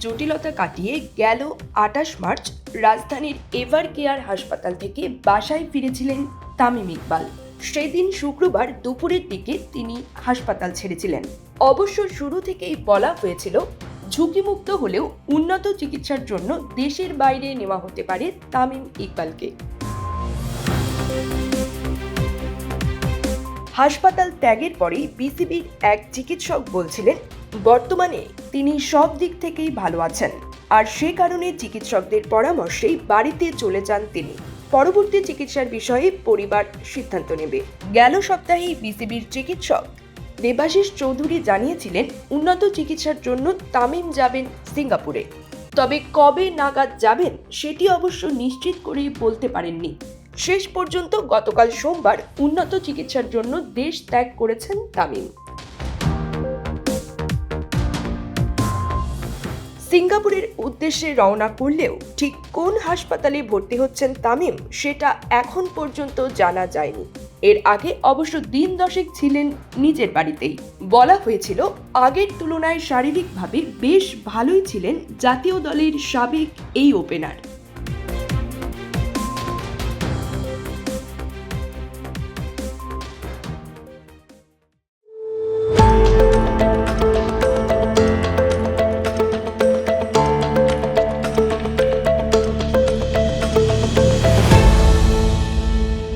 জটিলতা কাটিয়ে গেল আটাশ মার্চ, রাজধানীর এভার কেয়ার হাসপাতাল থেকে বাসায় ফিরেছিলেন তামিম ইকবাল। সেদিন শুক্রবার দুপুরের দিকে তিনি হাসপাতাল ছেড়েছিলেন। অবশ্য শুরু থেকেই বলা হয়েছিল, ঝুঁকিমুক্ত হলেও উন্নত চিকিৎসার জন্য দেশের বাইরে নেওয়া হতে পারে তামিম ইকবালকে। হাসপাতাল ত্যাগের পরেই বিসিবির এক চিকিৎসক বলছিলেন, বর্তমানে তিনি সব দিক থেকেই ভালো আছেন। আর সে কারণে চিকিৎসকদের পরামর্শেই বাড়িতে চলে যান তিনি। পরবর্তী চিকিৎসার বিষয়ে পরিবার সিদ্ধান্ত নেবে। গেল সপ্তাহেই বিসিবির চিকিৎসক দেবাশিস চৌধুরী জানিয়েছিলেন, উন্নত চিকিৎসার জন্য তামিম যাবেন সিঙ্গাপুরে। তবে কবে নাগাদ যাবেন সেটি অবশ্য নিশ্চিত করে বলতে পারেননি। শেষ পর্যন্ত গতকাল সোমবার উন্নত চিকিৎসার জন্য দেশ ত্যাগ করেছেন তামিম। সিঙ্গাপুরের উদ্দেশ্যে রওনা করলেও ঠিক কোন হাসপাতালে ভর্তি হচ্ছেন তামিম সেটা এখন পর্যন্ত জানা যায়নি। এর আগে অবশ্য দিন দশেক ছিলেন নিজের বাড়িতেই। বলা হয়েছিল, আগের তুলনায় শারীরিকভাবে বেশ ভালোই ছিলেন জাতীয় দলের সাবেক এই ওপেনার।